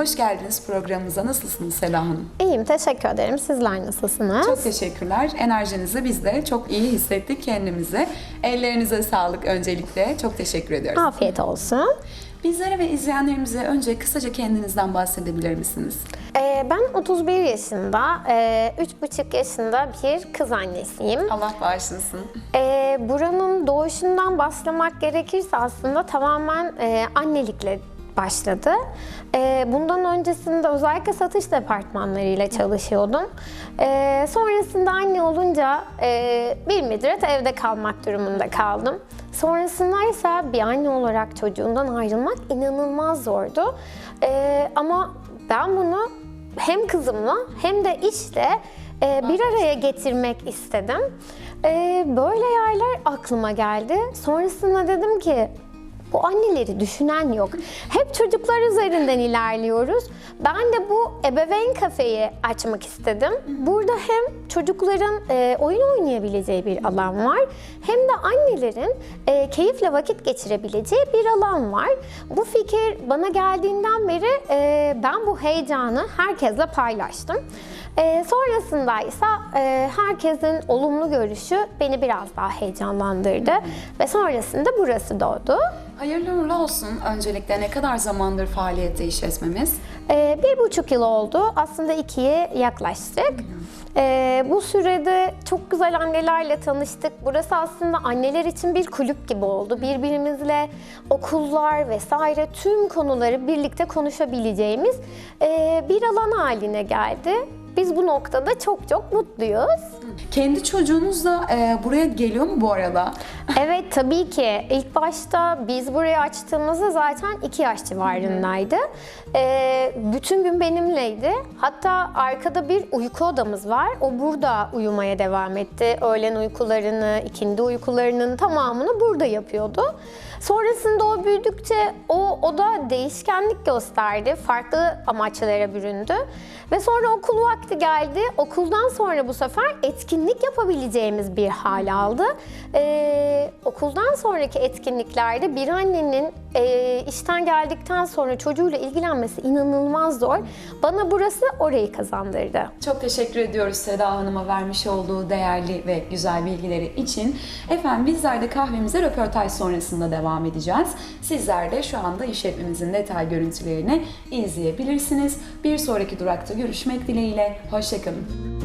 Hoş geldiniz programımıza. Nasılsınız Seda Hanım? İyiyim, teşekkür ederim. Sizler nasılsınız? Çok teşekkürler. Enerjinizi biz de çok iyi hissettik kendimizi. Ellerinize sağlık öncelikle. Çok teşekkür ediyoruz. Afiyet olsun. Bizlere ve izleyenlerimize önce kısaca kendinizden bahsedebilir misiniz? Ee, ben 31 yaşında, e, 3,5 yaşında bir kız annesiyim. Allah bağışlasın. Ee, buranın doğuşundan başlamak gerekirse aslında tamamen e, annelikle başladı. Ee, bundan öncesinde özellikle satış departmanlarıyla çalışıyordum. Ee, sonrasında anne olunca e, bir müddet evde kalmak durumunda kaldım. Sonrasında ise bir anne olarak çocuğundan ayrılmak inanılmaz zordu. Ee, ama ben bunu hem kızımla hem de işle e, bir araya getirmek istedim. Böyle yerler aklıma geldi. Sonrasında dedim ki bu anneleri düşünen yok. Hep çocuklar üzerinden ilerliyoruz. Ben de bu ebeveyn kafeyi açmak istedim. Burada hem çocukların e, oyun oynayabileceği bir alan var, hem de annelerin e, keyifle vakit geçirebileceği bir alan var. Bu fikir bana geldiğinden beri e, ben bu heyecanı herkesle paylaştım. E, sonrasında ise e, herkesin olumlu görüşü beni biraz daha heyecanlandırdı ve sonrasında burası doğdu. Hayırlı uğurlu olsun. Öncelikle ne kadar zamandır faaliyette işletmemiz? Ee, bir buçuk yıl oldu. Aslında ikiye yaklaştık. Ee, bu sürede çok güzel annelerle tanıştık. Burası aslında anneler için bir kulüp gibi oldu. Birbirimizle okullar vesaire tüm konuları birlikte konuşabileceğimiz ee, bir alan haline geldi. Biz bu noktada çok çok mutluyuz. Kendi çocuğunuz da e, buraya geliyor mu bu arada? Evet tabii ki. İlk başta biz burayı açtığımızda zaten 2 yaş civarındaydı. Ee, bütün gün benimleydi. Hatta arkada bir uyku odamız var. O burada uyumaya devam etti. Öğlen uykularını, ikindi uykularının tamamını burada yapıyordu. Sonrasında o büyüdükçe o oda değişkenlik gösterdi. Farklı amaçlara büründü. Ve sonra okul vakti geldi. Okuldan sonra bu sefer etkinlik yapabileceğimiz bir hal aldı. Ee, okuldan sonraki etkinliklerde bir annenin e, işten geldikten sonra çocuğuyla ilgilenmesi inanılmaz zor. Bana burası orayı kazandırdı. Çok teşekkür ediyoruz Seda Hanım'a vermiş olduğu değerli ve güzel bilgileri için. Efendim bizler de kahvemize röportaj sonrasında devam edeceğiz. Sizler de şu anda işletmemizin detay görüntülerini izleyebilirsiniz. Bir sonraki durakta görüşmek dileğiyle. Hoşçakalın.